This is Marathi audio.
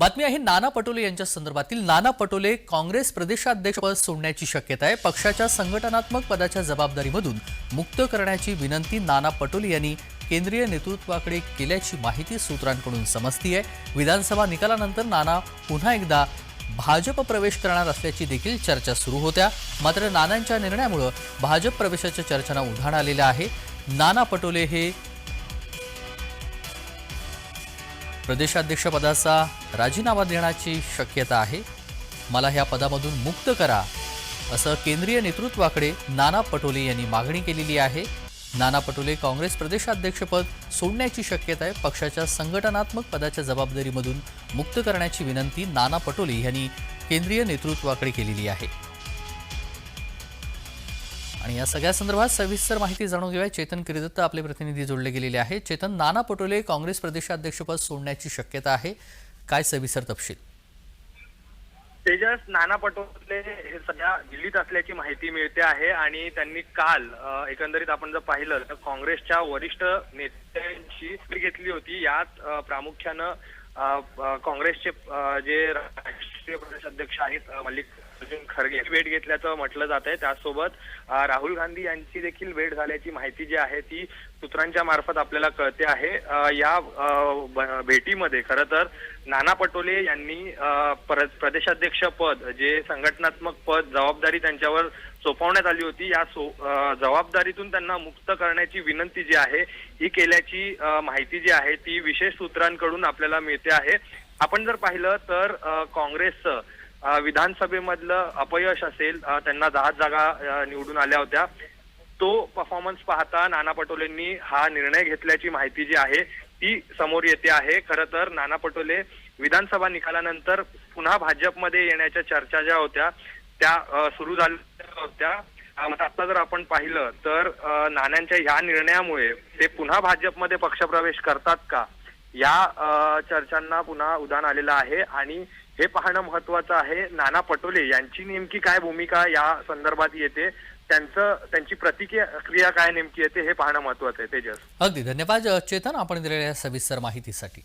बातमी आहे नाना पटोले यांच्या संदर्भातील. नाना पटोले काँग्रेस प्रदेशाध्यक्षपद सोडण्याची शक्यता आहे. पक्षाच्या संघटनात्मक पदाच्या जबाबदारीमधून मुक्त करण्याची विनंती नाना पटोले यांनी केंद्रीय नेतृत्वाकडे केल्याची माहिती सूत्रांकडून समजती आहे विधानसभा निकालानंतर नाना पुन्हा एकदा भाजप प्रवेश करणार असल्याची देखील चर्चा सुरू होत्या. मात्र नानांच्या निर्णयामुळं भाजप प्रवेशाच्या चर्चांना उधाण आलेलं आहे. नाना पटोले हे प्रदेशाध्यक्षपदाचा राजीनामा देण्याची शक्यता आहे. मला ह्या पदामधून मुक्त करा असं केंद्रीय नेतृत्वाकडे नाना पटोले यांनी मागणी केलेली आहे. नाना पटोले काँग्रेस प्रदेशाध्यक्षपद सोडण्याची शक्यता आहे. पक्षाच्या संघटनात्मक पदाच्या जबाबदारीमधून मुक्त करण्याची विनंती नाना पटोले यांनी केंद्रीय नेतृत्वाकडे केलेली आहे. आणि या सगळ्या संदर्भात सविस्तर माहिती जाणून घेऊया. चेतन किरीदत्त आपले प्रतिनिधी जोडले गेलेले आहेत. चेतन नाना पटोले काँग्रेस प्रदेशाध्यक्षपद सोडण्याची शक्यता आहे. काय सविस्तर तपशील? तेजस नाना पटोले हे सध्या दिल्लीत असल्याची माहिती मिळते आहे आणि त्यांनी काल एकंदरीत आपण जर पाहिलं तर काँग्रेसच्या वरिष्ठ नेत्यांची भेट घेतली होती. यात प्रामुख्यानं काँग्रेसचे जे राष्ट्रीय प्रदेश अध्यक्ष आहेत मल्लिक खरगे भेट घेतल्याचं म्हटलं जात आहे. त्याचसोबत राहुल गांधी यांची देखील भेट झाल्याची माहिती जी आहे ती सूत्रांच्या मार्फत आपल्याला कळते आहे. या भेटीमध्ये खरं तर नाना पटोले यांनी प्रदेशाध्यक्ष पद जे संघटनात्मक पद जबाबदारी त्यांच्यावर सोपवण्यात आली होती या सो जबाबदारीतून त्यांना मुक्त करण्याची विनंती जी आहे ही केल्याची माहिती जी आहे ती विशेष सूत्रांकडून आपल्याला मिळते आहे. आपण जर पाहिलं तर काँग्रेसचं विधानसभेमधलं अपयश असेल त्यांना दहा जागा निवडून आल्या होत्या. तो परफॉर्मन्स पाहता नाना पटोलेंनी हा निर्णय घेतल्याची माहिती जी आहे ती समोर येते आहे. खरं तर नाना पटोले विधानसभा निकालानंतर पुन्हा भाजपमध्ये येण्याच्या चर्चा ज्या होत्या त्या सुरू झाल्या होत्या. आता जर आपण पाहिलं तर नाण्यांच्या ह्या निर्णयामुळे ते पुन्हा भाजपमध्ये पक्षप्रवेश करतात का? या चर्चांना पुन्हा उदाहरण आलेलं आहे. आणि हे पाहणं महत्वाचं आहे. नाना पटोले यांची नेमकी काय भूमिका या संदर्भात येते? त्यांचं त्यांची प्रतिक्रिया काय नेमकी येते? हे पाहणं महत्वाचं आहे. तेजस. अगदी. धन्यवाद चेतन आपण दिलेल्या सविस्तर माहितीसाठी.